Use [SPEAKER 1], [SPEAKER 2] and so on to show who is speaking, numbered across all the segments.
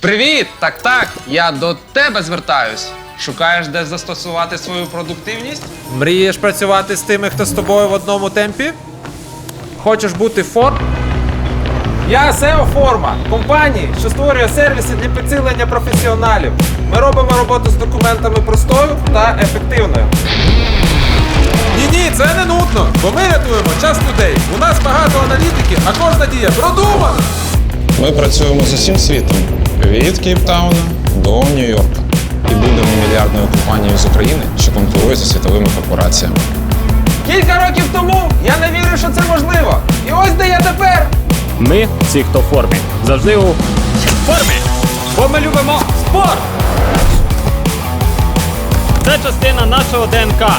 [SPEAKER 1] Привіт! Так, так, я до тебе звертаюсь. Шукаєш, де застосувати свою продуктивність?
[SPEAKER 2] Мрієш працювати з тими, хто з тобою в одному темпі? Хочеш бути фор? Я SEO Форма, компанії, що створює сервіси для підсилення професіоналів. Ми робимо роботу з документами простою та ефективною. Ні, ні, це не нудно, бо ми рятуємо час людей. У нас багато аналітики, а кожна дія продумана.
[SPEAKER 3] Ми працюємо з усім світом від Кейптауна до Нью-Йорка. І будемо мільярдною компанією з України, що конкурує зі світовими корпораціями.
[SPEAKER 2] Кілька років тому я не вірив, що це можливо. І ось де я тепер.
[SPEAKER 4] Ми, всі, хто в формі, завжди у формі. Бо ми любимо спорт. Це частина нашого ДНК.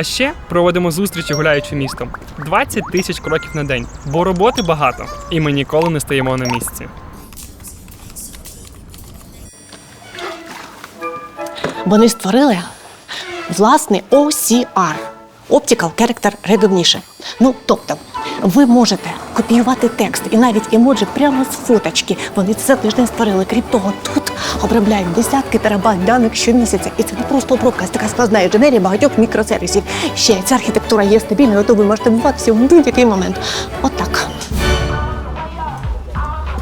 [SPEAKER 5] А ще проводимо зустрічі гуляючи містом. 20 тисяч кроків на день, бо роботи багато, і ми ніколи не стоїмо на місці.
[SPEAKER 6] Вони створили власний OCR Optical Character Recognition. Ну, тобто, ви можете копіювати текст і навіть емоджі прямо з фоточки. Вони це за тиждень створили. Крім того, тут обробляють десятки терабайт даних щомісяця. І це не просто обробка, це така складна інженерія багатьох мікросервісів. Ще ця архітектура є стабільною, то ви можете буватися в будь-який момент. Отак.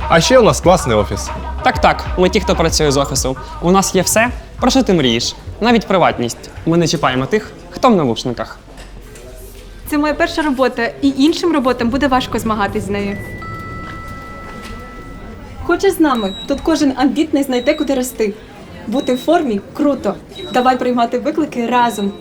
[SPEAKER 7] А ще у нас класний офіс.
[SPEAKER 8] Так, так, ми ті, хто працює з офісу. У нас є все, про що ти мрієш, навіть приватність. Ми не чіпаємо тих, хто в навушниках.
[SPEAKER 9] Це моя перша робота, і іншим роботам буде важко змагатись з нею. Хочеш з нами? Тут кожен амбітний знайде, куди рости. Бути в формі круто. Давай приймати виклики разом.